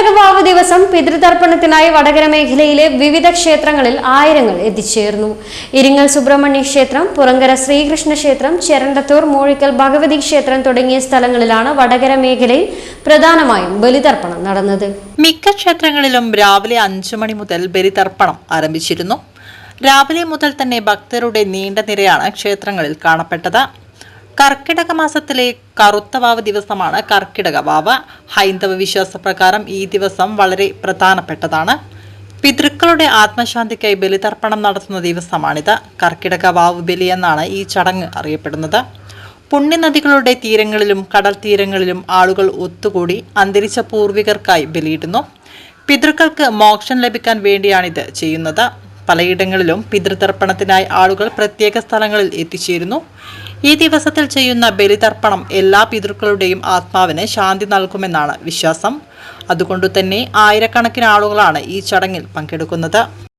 കർക്കിടകവാവ് ദിവസം പിതൃതർപ്പണത്തിനായി വടകര മേഖലയിലെ വിവിധ ക്ഷേത്രങ്ങളിൽ ആയിരങ്ങൾ എത്തിച്ചേർന്നു. ഇരിങ്ങൽ സുബ്രഹ്മണ്യ ക്ഷേത്രം പുറങ്കര ശ്രീകൃഷ്ണ ക്ഷേത്രം ചെരണ്ടത്തൂർ മൂഴിക്കൽ ഭഗവതി ക്ഷേത്രം തുടങ്ങിയ സ്ഥലങ്ങളിലാണ് വടകര മേഖലയിൽ പ്രധാനമായും ബലിതർപ്പണം നടന്നത്. മിക്ക ക്ഷേത്രങ്ങളിലും രാവിലെ അഞ്ചു മണി മുതൽ ബലിതർപ്പണം ആരംഭിച്ചിരുന്നു. രാവിലെ മുതൽ തന്നെ ഭക്തരുടെ നീണ്ട നിരയാണ് ക്ഷേത്രങ്ങളിൽ കാണപ്പെട്ടത്. കർക്കിടക മാസത്തിലെ കറുത്ത വാവ് ദിവസമാണ് കർക്കിടക വാവ്. ഹൈന്ദവ വിശ്വാസപ്രകാരം ഈ ദിവസം വളരെ പ്രധാനപ്പെട്ടതാണ്. പിതൃക്കളുടെ ആത്മശാന്തിക്കായി ബലിതർപ്പണം നടത്തുന്ന ദിവസമാണിത്. കർക്കിടക വാവ് ബലി എന്നാണ് ഈ ചടങ്ങ് അറിയപ്പെടുന്നത്. പുണ്യനദികളുടെ തീരങ്ങളിലും കടൽ തീരങ്ങളിലും ആളുകൾ ഒത്തുകൂടി അന്തരിച്ച പൂർവികർക്കായി ബലിയിടുന്നു. പിതൃക്കൾക്ക് മോക്ഷം ലഭിക്കാൻ വേണ്ടിയാണിത് ചെയ്യുന്നത്. പലയിടങ്ങളിലും പിതൃതർപ്പണത്തിനായി ആളുകൾ പ്രത്യേക സ്ഥലങ്ങളിൽ എത്തിച്ചേരുന്നു. ഈ ദിവസത്തിൽ ചെയ്യുന്ന ബലിതർപ്പണം എല്ലാ പിതൃക്കളുടെയും ആത്മാവിന് ശാന്തി നൽകുമെന്നാണ് വിശ്വാസം. അതുകൊണ്ടുതന്നെ ആയിരക്കണക്കിന് ആളുകളാണ് ഈ ചടങ്ങിൽ പങ്കെടുക്കുന്നത്.